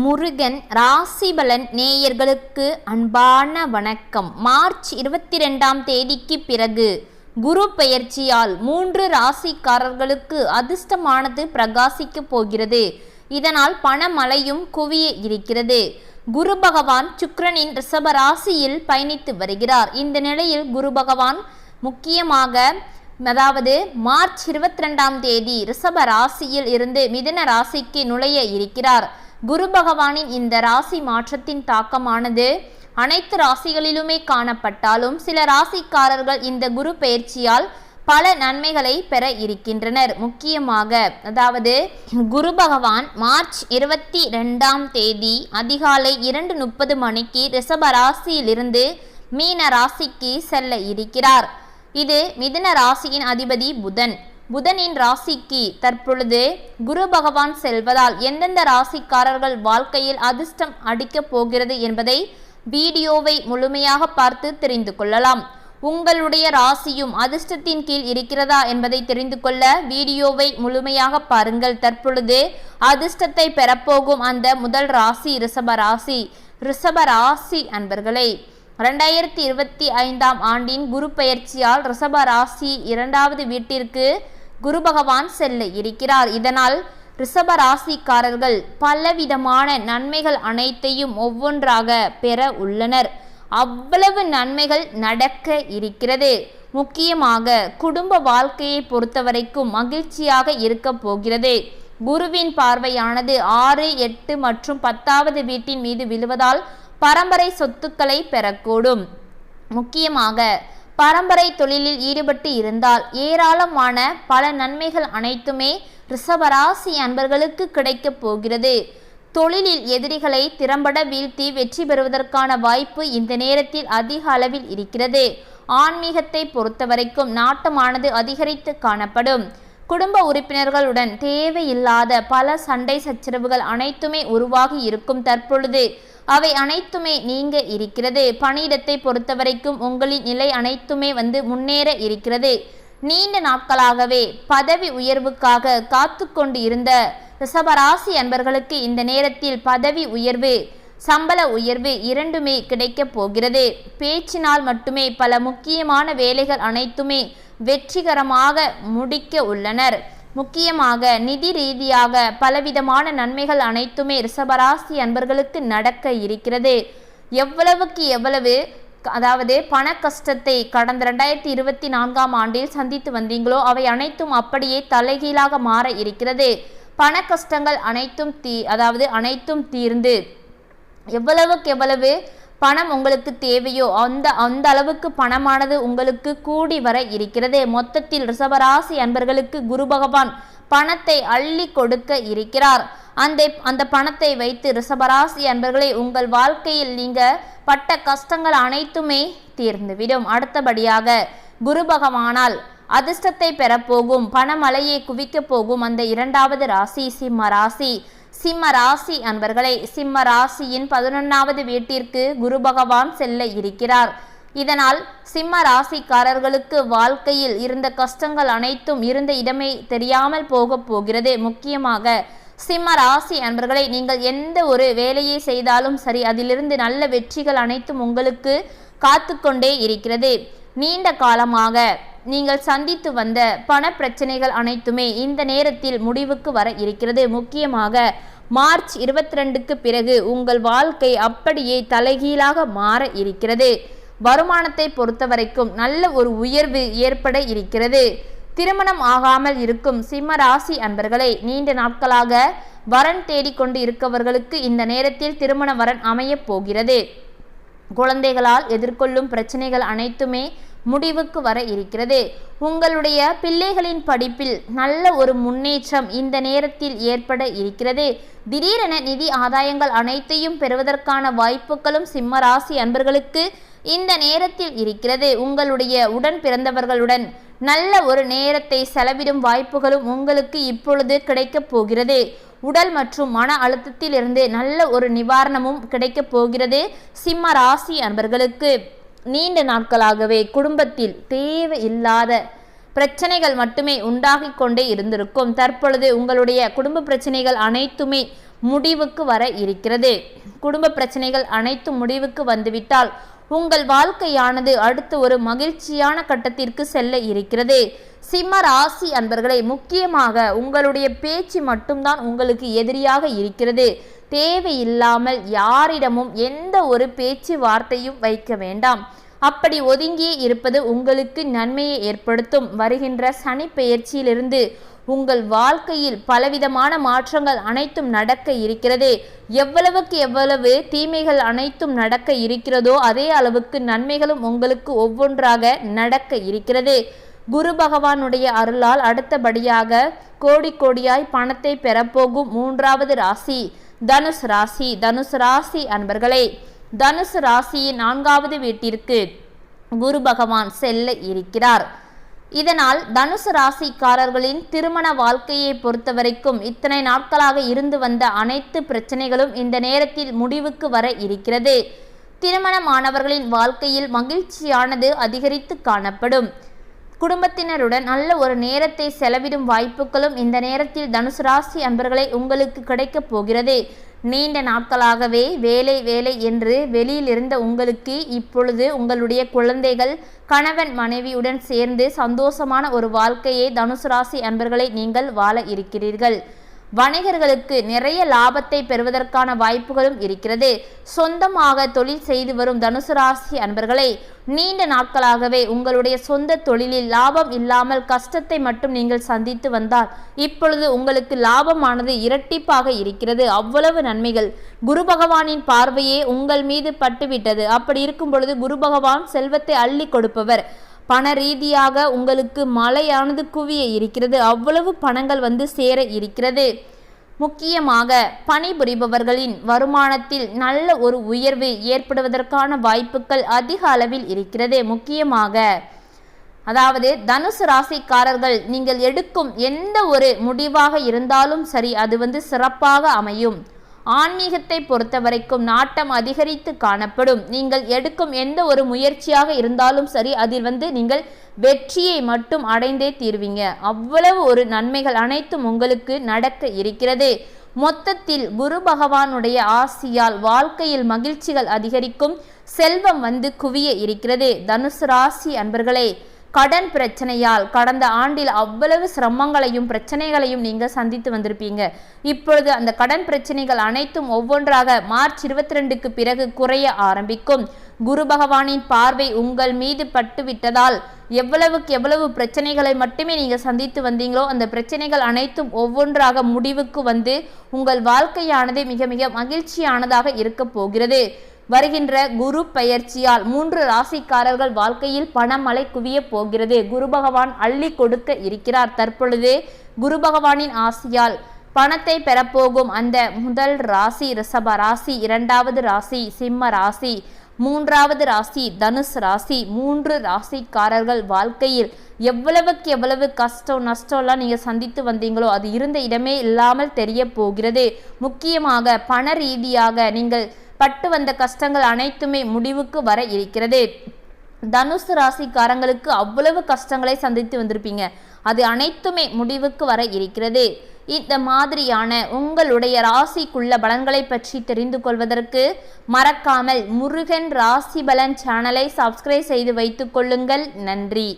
முருகன் ராசிபலன் நேயர்களுக்கு அன்பான வணக்கம். மார்ச் இருபத்தி ரெண்டாம் தேதிக்கு பிறகு குரு பெயர்ச்சியால் மூன்று ராசிக்காரர்களுக்கு அதிர்ஷ்டமானது பிரகாசிக்கப் போகிறது. இதனால் பணமழையும் குவிய இருக்கிறது. குரு பகவான் சுக்கிரனின் ரிஷப ராசியில் பயணித்து வருகிறார். இந்த நிலையில் குரு பகவான் முக்கியமாக அதாவது மார்ச் இருபத்தி ரெண்டாம் தேதி ரிஷப ராசியில் இருந்து மிதுன ராசிக்கு நுழைய இருக்கிறார். குரு பகவானின் இந்த ராசி மாற்றத்தின் தாக்கமானது. அனைத்து ராசிகளிலுமே காணப்பட்டாலும் சில ராசிக்காரர்கள் இந்த குரு பயிற்சியால் பல நன்மைகளை பெற இருக்கின்றனர். முக்கியமாக அதாவது குரு பகவான் மார்ச் இருபத்தி ரெண்டாம் தேதி அதிகாலை இரண்டு முப்பது மணிக்கு ரிஷப ராசியிலிருந்து மீன ராசிக்கு செல்ல இருக்கிறார். இது மிதுன ராசியின் அதிபதி புதன். புதனின் ராசிக்கு தற்பொழுது குரு பகவான் செல்வதால் எந்தெந்த ராசிக்காரர்கள் வாழ்க்கையில் அதிர்ஷ்டம் அடிக்கப் போகிறது என்பதை வீடியோவை முழுமையாக பார்த்து தெரிந்து கொள்ளலாம். உங்களுடைய ராசியும் அதிர்ஷ்டத்தின் கீழ் இருக்கிறதா என்பதை தெரிந்து கொள்ள வீடியோவை முழுமையாக பாருங்கள். தற்பொழுது அதிர்ஷ்டத்தை பெறப்போகும் அந்த முதல் ராசி ரிஷப ராசி. ரிஷப ராசி அன்பர்களே ரெண்டாயிரத்தி இருபத்தி ஐந்தாம் ஆண்டின் குரு பயிற்சியால் ரிஷப ராசி இரண்டாவது வீட்டிற்கு குரு பகவான் செல்ல இருக்கிறார். இதனால் ரிஷப ராசிக்காரர்கள் பலவிதமான நன்மைகள் அனைத்தையும் ஒவ்வொன்றாக பெற உள்ளனர். அவ்வளவு நன்மைகள் நடக்க இருக்கிறது. முக்கியமாக குடும்ப வாழ்க்கையை பொறுத்தவரைக்கும் மகிழ்ச்சியாக இருக்க போகிறது. குருவின் பார்வையானது ஆறு எட்டு மற்றும் பத்தாவது வீட்டின் மீது விழுவதால் பரம்பரை சொத்துக்களை பெறக்கூடும். முக்கியமாக பரம்பரை தொழிலில் ஈடுபட்டு இருந்தால் ஏராளமான பல நன்மைகள் அனைத்துமே ரிஷபராசி அன்பர்களுக்கு கிடைக்கப் போகிறது. தொழிலில் எதிரிகளை திறம்பட வீழ்த்தி வெற்றி பெறுவதற்கான வாய்ப்பு இந்த நேரத்தில் அதிக அளவில் இருக்கிறது. ஆன்மீகத்தை பொறுத்தவரைக்கும் நாட்டமானது அதிகரித்து காணப்படும். குடும்ப உறுப்பினர்களுடன் தேவையில்லாத பல சண்டை சச்சரவுகள் அனைத்துமே உருவாகி இருக்கும் தற்பொழுது. அவை அனைத்துமே நீங்க இருக்கிறது. பணியிடத்தை பொறுத்தவரைக்கும் உங்களின் நிலை அனைத்துமே வந்து முன்னேற இருக்கிறது. நீண்ட நாட்களாகவே பதவி உயர்வுக்காக காத்து கொண்டு இருந்த ரிஷபராசி அன்பர்களுக்கு இந்த நேரத்தில் பதவி உயர்வு சம்பள உயர்வு இரண்டுமே கிடைக்கப் போகிறது. பேச்சினால் மட்டுமே பல முக்கியமான வேலைகள் அனைத்துமே வெற்றிகரமாக முடிக்க உள்ளனர். முக்கியமாக நிதி ரீதியாக பலவிதமான நன்மைகள் அனைத்துமே ரிஷபராசி அன்பர்களுக்கு நடக்க இருக்கிறது. எவ்வளவுக்கு எவ்வளவு அதாவது பண கஷ்டத்தை கடந்த ரெண்டாயிரத்தி இருபத்தி நான்காம் ஆண்டில் சந்தித்து வந்தீங்களோ அவை அனைத்தும் அப்படியே தலைகீழாக மாற இருக்கிறது. பண கஷ்டங்கள் அனைத்தும் தீ அதாவது அனைத்தும் தீர்ந்து எவ்வளவுக்கு எவ்வளவு பணம் உங்களுக்கு தேவையோ அந்த அந்த அளவுக்கு பணமானது உங்களுக்கு கூடி வர இருக்கிறது. மொத்தத்தில் ரிஷபராசி அன்பர்களுக்கு குரு பகவான் பணத்தை அள்ளி கொடுக்க இருக்கிறார். அந்த அந்த பணத்தை வைத்து ரிஷபராசி அன்பர்களை உங்கள் வாழ்க்கையில் நீங்க பட்ட கஷ்டங்கள் அனைத்துமே தீர்ந்துவிடும். அடுத்தபடியாக குரு பகவானால் அதிர்ஷ்டத்தை பெறப்போகும் பணமலையை குவிக்கப் போகும் அந்த இரண்டாவது ராசி சிம்ம ராசி. சிம்ம ராசி அன்பர்களே சிம்ம ராசியின் பதினொன்றாவது வீட்டிற்கு குரு பகவான் செல்ல இருக்கிறார். இதனால் சிம்ம ராசிக்காரர்களுக்கு வாழ்க்கையில் இருந்த கஷ்டங்கள் அனைத்தும் இருந்த இடமே தெரியாமல் போக போகிறது. முக்கியமாக சிம்ம ராசி அன்பர்களை நீங்கள் எந்த ஒரு வேலையை செய்தாலும் சரி அதிலிருந்து நல்ல வெற்றிகள் அனைத்தும் உங்களுக்கு காத்து கொண்டே இருக்கிறது. நீண்ட காலமாக நீங்கள் சந்தித்து வந்த பண பிரச்சனைகள் அனைத்துமே இந்த நேரத்தில் முடிவுக்கு வர இருக்கிறது. முக்கியமாக மார்ச் இருபத்தி ரெண்டுக்கு பிறகு உங்கள் வாழ்க்கை அப்படியே தலைகீழாக மாற இருக்கிறது. வருமானத்தை பொறுத்தவரைக்கும் நல்ல ஒரு உயர்வு ஏற்பட இருக்கிறது. திருமணம் ஆகாமல் இருக்கும் சிம்ம ராசி அன்பர்களை நீண்ட நாட்களாக வரன் தேடிக்கொண்டு இருக்கவர்களுக்கு இந்த நேரத்தில் திருமண வரன் அமையப் போகிறது. குழந்தைகளால் எதிர்கொள்ளும் பிரச்சனைகள் அனைத்துமே முடிவுக்கு வர இருக்கிறது. உங்களுடைய பிள்ளைகளின் படிப்பில் நல்ல ஒரு முன்னேற்றம் இந்த நேரத்தில் ஏற்பட இருக்கிறது. திடீரென நிதி ஆதாயங்கள் அனைத்தையும் பெறுவதற்கான வாய்ப்புகளும் சிம்ம ராசி அன்பர்களுக்கு இந்த நேரத்தில் இருக்கிறது. உங்களுடைய உடன் பிறந்தவர்களுடன் நல்ல ஒரு நேரத்தை செலவிடும் வாய்ப்புகளும் உங்களுக்கு இப்பொழுது கிடைக்கப் போகிறது. உடல் மற்றும் மன அழுத்தத்திலிருந்து நல்ல ஒரு நிவாரணமும் கிடைக்கப் போகிறது சிம்ம ராசி அன்பர்களுக்கு. நீண்ட நாட்களாகவே குடும்பத்தில் தேவையில்லாத பிரச்சனைகள் மட்டுமே உண்டாகிக் கொண்டே இருந்திருக்கும். தற்பொழுது உங்களுடைய குடும்ப பிரச்சனைகள் அனைத்துமே முடிவுக்கு வர இருக்கிறது. குடும்ப பிரச்சனைகள் அனைத்தும் முடிவுக்கு வந்துவிட்டால் உங்கள் வாழ்க்கையானது அடுத்து ஒரு மகிழ்ச்சியான கட்டத்திற்கு செல்ல இருக்கிறது. சிம்ம ராசி அன்பர்களை முக்கியமாக உங்களுடைய பேச்சு மட்டும்தான் உங்களுக்கு எதிரியாக இருக்கிறது. தேவையில்லாமல் யாரிடமும் எந்த ஒரு பேச்சுவார்த்தையும் வைக்க வேண்டாம். அப்படி ஒதுங்கியே இருப்பது உங்களுக்கு நன்மையை ஏற்படுத்தும். வருகின்ற சனி பெயர்ச்சியிலிருந்து உங்கள் வாழ்க்கையில் பலவிதமான மாற்றங்கள் அனைத்தும் நடக்க இருக்கிறது. எவ்வளவுக்கு எவ்வளவு தீமைகள் அனைத்தும் நடக்க இருக்கிறதோ அதே அளவுக்கு நன்மைகளும் உங்களுக்கு ஒவ்வொன்றாக நடக்க இருக்கிறது. குரு பகவானுடைய அருளால் அடுத்தபடியாக கோடி கோடியாய் பணத்தை பெறப்போகும் மூன்றாவது ராசி. தனுஷ் ராசி தனுஷ் ராசி அன்பர்களே தனுஷ் ராசியின் நான்காவது வீட்டிற்கு குரு பகவான் செல்ல இருக்கிறார். இதனால் தனுசு ராசிக்காரர்களின் திருமண வாழ்க்கையை பொறுத்தவரைக்கும் இத்தனை நாட்களாக இருந்து வந்த அனைத்து பிரச்சனைகளும் இந்த நேரத்தில் முடிவுக்கு வர இருக்கிறது. திருமணமானவர்களின் வாழ்க்கையில் மகிழ்ச்சியானது அதிகரித்து காணப்படும். குடும்பத்தினருடன் நல்ல ஒரு நேரத்தை செலவிடும் வாய்ப்புகளும் இந்த நேரத்தில் தனுசு ராசி அன்பர்களை உங்களுக்கு கிடைக்கப் போகிறது. நீண்ட நாட்களாகவே வேலை வேலை என்று வெளியில் இருந்த உங்களுக்கு இப்பொழுது உங்களுடைய குழந்தைகள் கணவன் மனைவியுடன் சேர்ந்து சந்தோஷமான ஒரு வாழ்க்கையை தனுசு ராசி அன்பர்களை நீங்கள் வாழ இருக்கிறீர்கள். வணிகர்களுக்கு நிறைய லாபத்தை பெறுவதற்கான வாய்ப்புகளும் இருக்கிறது. சொந்தமாக தொழில் செய்து வரும் தனுசு ராசி அன்பர்களை நீண்ட நாட்களாகவே உங்களுடைய சொந்த தொழிலில் லாபம் இல்லாமல் கஷ்டத்தை மட்டும் நீங்கள் சந்தித்து வந்தால் இப்பொழுது உங்களுக்கு லாபமானது இரட்டிப்பாக இருக்கிறது. அவ்வளவு நன்மைகள். குரு பகவானின் பார்வையே உங்கள் மீது பட்டுவிட்டது. அப்படி இருக்கும் பொழுது குரு பகவான் செல்வத்தை அள்ளி கொடுப்பவர். பண ரீதியாக உங்களுக்கு மழையானது குவிய இருக்கிறது. அவ்வளவு பணங்கள் வந்து சேர இருக்கிறது. முக்கியமாக பணிபுரிபவர்களின் வருமானத்தில் நல்ல ஒரு உயர்வு ஏற்படுவதற்கான வாய்ப்புகள் அதிக அளவில் இருக்கிறது. முக்கியமாக அதாவது தனுசு ராசிக்காரர்கள் நீங்கள் எடுக்கும் எந்த ஒரு முடிவாக இருந்தாலும் சரி அது வந்து சிறப்பாக அமையும். ஆன்மீகத்தை பொறுத்தவரைக்கும் நாட்டம் அதிகரித்து காணப்படும். நீங்கள் எடுக்கும் எந்த ஒரு முயற்சியாக இருந்தாலும் சரி அதில் வந்து நீங்கள் வெற்றியை மட்டும் அடைந்தே தீர்வீங்க. அவ்வளவு ஒரு நன்மைகள் அனைத்தும் உங்களுக்கு நடக்க இருக்கிறது. மொத்தத்தில் குரு பகவானுடைய ஆசியால் வாழ்க்கையில் மகிழ்ச்சிகள் அதிகரிக்கும் செல்வம் வந்து குவிய இருக்கிறது. தனுசு ராசி அன்பர்களே கடன் பிரச்சனையால் கடந்த ஆண்டில் அவ்வளவு சிரமங்களையும் பிரச்சனைகளையும் நீங்கள் சந்தித்து வந்திருப்பீங்க. இப்பொழுது அந்த கடன் பிரச்சனைகள் அனைத்தும் ஒவ்வொன்றாக மார்ச் இருபத்தி ரெண்டுக்கு பிறகு குறைய ஆரம்பிக்கும். குரு பகவானின் பார்வை உங்கள் மீது பட்டு விட்டதால் எவ்வளவுக்கு எவ்வளவு பிரச்சனைகளை மட்டுமே நீங்கள் சந்தித்து வந்தீங்களோ அந்த பிரச்சனைகள் அனைத்தும் ஒவ்வொன்றாக முடிவுக்கு வந்து உங்கள் வாழ்க்கையானது மிக மிக மகிழ்ச்சியானதாக இருக்க போகிறது. வருகின்ற குரு பெயர்ச்சியால் மூன்று ராசிக்காரர்கள் வாழ்க்கையில் பணமழை குவிய போகிறது. குரு பகவான் அள்ளி கொடுக்க இருக்கிறார். தற்பொழுது குரு பகவானின் ஆசியால் பணத்தை பெறப்போகும் அந்த முதல் ராசி ரிஷப ராசி இரண்டாவது ராசி சிம்ம ராசி மூன்றாவது ராசி தனுஷ் ராசி மூன்று ராசிக்காரர்கள் வாழ்க்கையில் எவ்வளவுக்கு எவ்வளவு கஷ்டம் நஷ்டம்லாம் நீங்கள் சந்தித்து வந்தீங்களோ அது இருந்த இடமே இல்லாமல் தெரிய போகிறது. முக்கியமாக பண ரீதியாக நீங்கள் பட்டு வந்த கஷ்டங்கள் அனைத்துமே முடிவுக்கு வர இருக்கிறது. தனுசு ராசிக்காரங்களுக்கு அவ்வளவு கஷ்டங்களை சந்தித்து வந்திருப்பீங்க. அது அனைத்துமே முடிவுக்கு வர இருக்கிறது. இந்த மாதிரியான உங்களுடைய ராசிக்குள்ள பலன்களை பற்றி தெரிந்து கொள்வதற்கு மறக்காமல் முருகன் ராசி பலன் சேனலை சப்ஸ்கிரைப் செய்து வைத்துக் கொள்ளுங்கள். நன்றி.